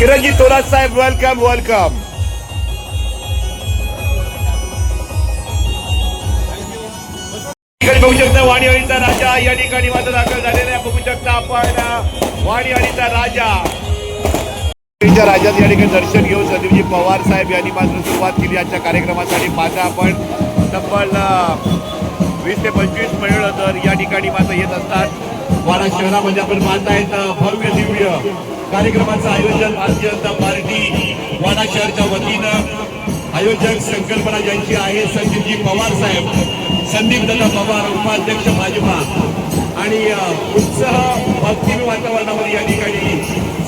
किरणजी थोरात साहेब welcome welcome ठिकाणी बघू शकता वाणी वाणीवाडीचा राजा. या ठिकाणी माझा दाखल झालेला आहे. बघू शकता आपण वाणीवाडीचा राजा. च्या राजात या ठिकाणी दर्शन घेऊन संदीपजी पवार साहेब यांनी मात्र सुरुवात केली आजच्या कार्यक्रमासाठी. माझा आपण तब्बल वीस ते पंचवीस महिला तर या ठिकाणी मात्र येत असतात. वाडा शहरामध्ये आपण पाहतायत अं, भव्य दिव्य कार्यक्रमाचं आयोजन भारतीय जनता पार्टी वाडा शहरच्या वतीनं आयोजक संकल्पना ज्यांची आहे संजीवजी पवार साहेब संदीप दादा पवार उपाध्यक्ष भाजपा. आणि उत्साह भक्तिमय वातावरणामध्ये या ठिकाणी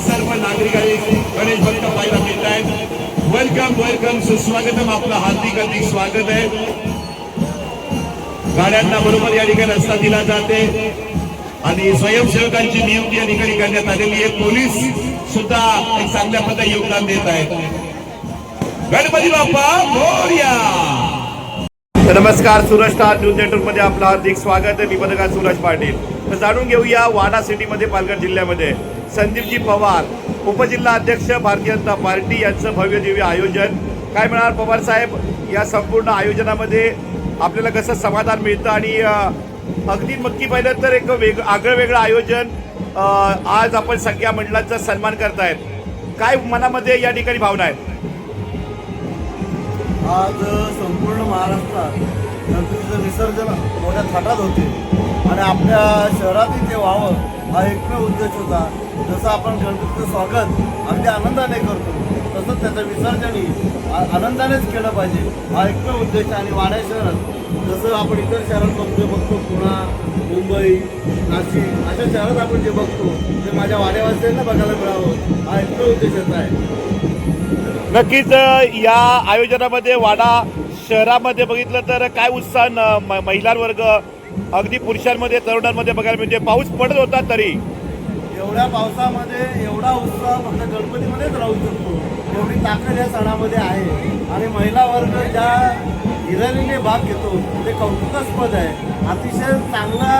सर्व नागरिकांनी गणेश भक्त पाहायला मिळत आहेत वेलकम वेलकम सुस्वागतम आपलं हार्दिक हार्दिक स्वागत आहे. गाड्यांना बरोबर या ठिकाणी रस्ता दिला जाते. आणि स्वयंसेवकांची नियुक्ती या ठिकाणी करण्यात आलेली आहे. पोलीस सुद्धा एक चांगल्या पद्धतीने योगदान देत आहेत. गणपती बाप्पा मोर्या! नमस्कार सूरज स्टार न्यूज नेटवर्कमध्ये आपलं हार्दिक स्वागत आहे. मी पत्रकार सुरज पाटील. तर जाणून घेऊया वाडा सिटीमध्ये पालघर जिल्ह्यामध्ये. संदीपजी पवार उपजिल्हा अध्यक्ष भारतीय जनता पार्टी यांचं भव्य दिव्य आयोजन. काय म्हणाल पवार साहेब? या संपूर्ण आयोजनामध्ये आपल्याला कसं समाधान मिळतं आणि अगदी नक्की पाहिलं तर एक वेग आगळं वेगळं आयोजन आज आपण सगळ्या मंडळांचा सन्मान करतायत. काय मनामध्ये या ठिकाणी भावना आहेत? आज संपूर्ण महाराष्ट्रात गणपतीचं विसर्जन मोठ्या थाटात होते. आणि आपल्या शहरातील ते व्हावं हा एकमेव उद्देश होता. जसं आपण गणपतीचं स्वागत अगदी आनंदाने करतो तसंच त्याचं विसर्जनही आनंदानेच केलं पाहिजे. हा एकमेव उद्देश आणि वाड्या शहरात जसं आपण इतर शहरात बघतो बघतो पुणा मुंबई नाशिक अशा शहरात आपण जे बघतो ते माझ्या वाड्यावासियांना बघायला मिळावं. हा एकमेव उद्देश आहे. नक्कीच या आयोजनामध्ये वाडा शहरामध्ये बघितलं तर काय उत्साह महिलांवर्ग अगदी पुरुषांमध्ये तरुणांमध्ये बघायला मिळते. पाऊस पडत होता तरी. एवढ्या पावसामध्ये एवढा उत्साह फक्त गणपतीमध्येच राहू शकतो. एवढी ताकद या सणामध्ये आहे. आणि महिला वर्ग ज्या हिराणीने भाग घेतो ते कौतुकास्पद आहे. अतिशय चांगला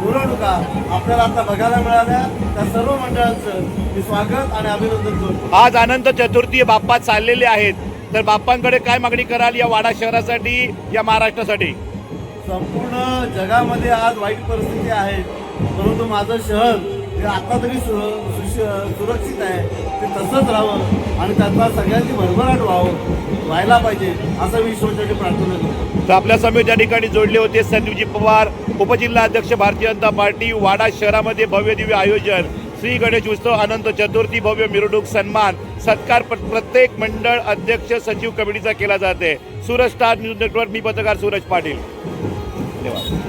मिरवणुका आपल्याला आता बघायला मिळाल्या. त्या सर्व मंडळांचं मी स्वागत आणि अभिनंदन करतो. आज अनंत चतुर्थी बाप्पा चाललेले आहेत. तर बाप्पांकडे काय मागणी कराल या वाडा शहरासाठी या महाराष्ट्रासाठी? संपूर्ण जगामध्ये आज वाईट परिस्थिती आहे. परंतु माझं शहर हे आता तरी सु सुरक्षित आहे. ते तसंच राहावं आणि त्याचा सगळ्यांची भरभराट व्हावं व्हायला पाहिजे असं मी ईश्वरसाठी प्रार्थना करतो. तर आपल्या समेत या ठिकाणी जोडले होते संदीपजी पवार उपजिल्हा अध्यक्ष भारतीय जनता पार्टी वाडा शहरामध्ये भव्य दिव्य आयोजन श्री गणेश उत्सव अनंत चतुर्थी भव्य मिरवणूक सन्मान सत्कार प्र- प्रत्येक मंडळ अध्यक्ष सचिव कमिटीचा केला जाते. सूरज स्टार न्यूज नेटवर्क मी पत्रकार सूरज पाटील. धन्यवाद.